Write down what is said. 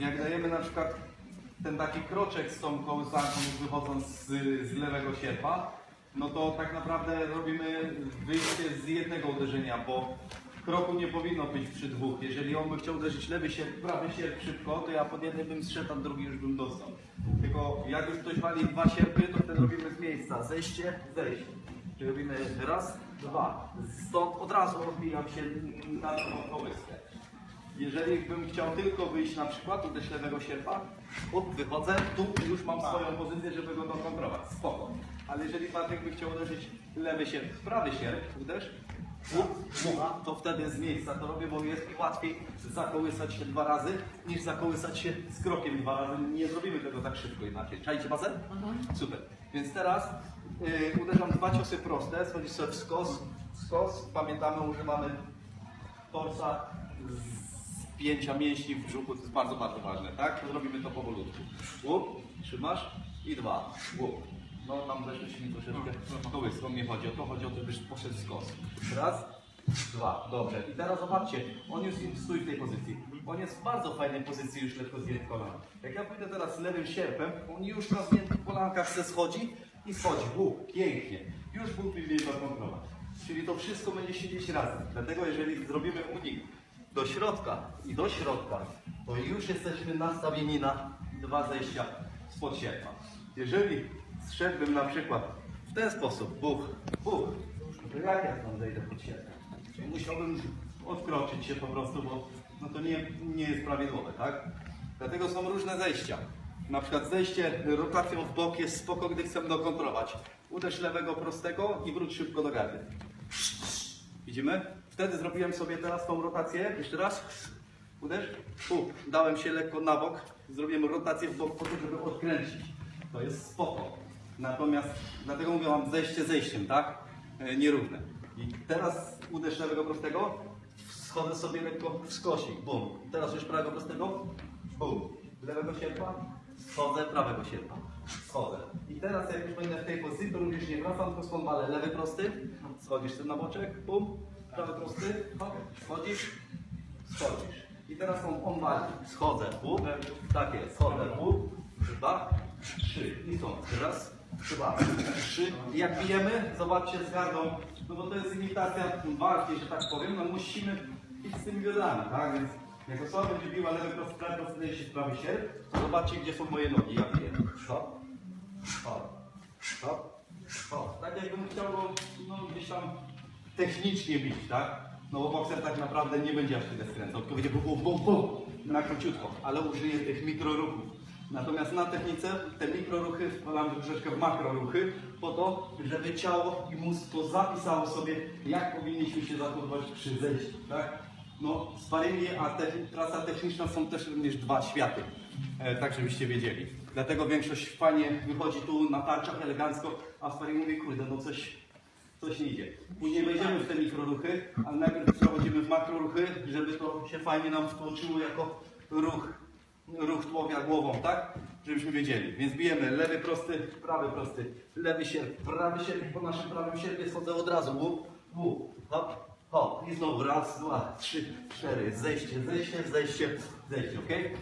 jak dajemy na przykład ten taki kroczek z tą kołysanką wychodząc z, z lewego sierpa, no to tak naprawdę robimy wyjście z jednego uderzenia, bo kroku nie powinno być przy dwóch. Jeżeli on by chciał uderzyć lewy sierp, prawy sierp szybko, to ja pod jednym bym zszedł, a drugi już bym dostał. Tylko jak już ktoś wali dwa sierpy, to wtedy robimy z miejsca zejście, zejście. Czyli robimy raz, dwa. Stąd od razu odbijam się na tą kołyskę. Jeżeli bym chciał tylko wyjść na przykład uderz lewego sierpa, up, wychodzę, tu już mam swoją pozycję, żeby go dokontrować. Spoko. Ale jeżeli Patryk by chciał uderzyć lewy sierp, prawy sierp, uderz, up, mucha, to wtedy z miejsca to robię, bo jest mi łatwiej zakołysać się dwa razy, niż zakołysać się z krokiem dwa razy. Nie zrobimy tego tak szybko inaczej. Czajcie basen? Super. Więc teraz yy, uderzam dwa ciosy proste, schodzisz sobie w skos, skos, pamiętamy, używamy torsa z pięcia mięśni w brzuchu, to jest bardzo, bardzo ważne, tak? To zrobimy to powolutku. Łup, trzymasz i dwa, łup. No tam weszliśmy troszeczkę kołyską, nie chodzi o to, chodzi o to, żebyś poszedł z kos. Raz, dwa, dobrze. I teraz zobaczcie, on już stój w tej pozycji. On jest w bardzo fajnej pozycji już lekko zdjęty kolana. Jak ja pójdę teraz lewym sierpem, on już na zdjętych kolankach se schodzi i schodzi. Łup, pięknie. Już byłby mniej zakontrować. Czyli to wszystko będzie siedzieć razem. Dlatego jeżeli zrobimy unik do środka i do środka, to już jesteśmy nastawieni na dwa zejścia spod sierpa. Jeżeli zszedłbym na przykład w ten sposób, buch, buch, to jak ja tam zejdę pod? Czyli musiałbym odkroczyć się po prostu, bo no to nie, nie jest prawidłowe, tak? Dlatego są różne zejścia. Na przykład zejście rotacją w bok jest spoko, gdy chcemy dokontrować. Uderz lewego prostego i wróć szybko do gardy. Widzimy? Wtedy zrobiłem sobie teraz tą rotację. Jeszcze raz. Uderz. U, dałem się lekko na bok. Zrobiłem rotację w bok po to, żeby odkręcić. To jest spoko. Natomiast, dlatego mówię wam zejście zejściem, tak? E, nierówne. I teraz uderz lewego prostego. Schodzę sobie lekko w skosik. Bum. I teraz już prawego prostego. Bum. Lewego sierpa. Schodzę prawego sierpa. Schodzę. I teraz jak już będę w tej pozycji, to również nie wracam, tylko skąd lewy prosty. Schodzisz ten na boczek. Bum. Prawy prosty. Hop. Schodzisz. Schodzisz. I teraz on, on. Schodzę. Bum. Tak jest. Schodzę. Bum. Dwa. Trzy. I są. Raz. Dwa. Trzy. I jak bijemy, zobaczcie z gardą, no bo to jest imitacja walki, że tak powiem, no musimy iść z tymi wiodami, tak? Więc jak osoba będzie biła lewy prosty, prawy prosty, się prawy to zobaczcie, gdzie są moje nogi. Ja biję. Hop. Hop. Hop. Hop. Tak jakbym chciał go no, gdzieś tam technicznie bić, tak? No bo bokser tak naprawdę nie będzie aż tyle skręcał, tylko będzie bum, bum, bum, na króciutko, ale użyje tych mikroruchów. Natomiast na technice te mikroruchy wkładamy troszeczkę w makroruchy po to, żeby ciało i mózg to zapisało sobie, jak powinniśmy się zachowywać przy zejściu, tak? No, sparingi, a te, praca techniczna są też również dwa światy, e, tak żebyście wiedzieli. Dlatego większość fajnie wychodzi tu na tarczach elegancko, a sparing mówi, kurde, no coś, coś nie idzie. Później wejdziemy w te mikroruchy, ale najpierw przechodzimy w makroruchy, żeby to się fajnie nam wtłoczyło jako ruch, ruch tułowia głową, tak? Żebyśmy wiedzieli. Więc bijemy lewy prosty, prawy prosty, lewy sierp, prawy sierp, po naszym prawym sierpie schodzę od razu, łup, łup, hop, hop. I znowu raz, dwa, trzy, cztery, zejście, zejście, zejście, zejście, ok?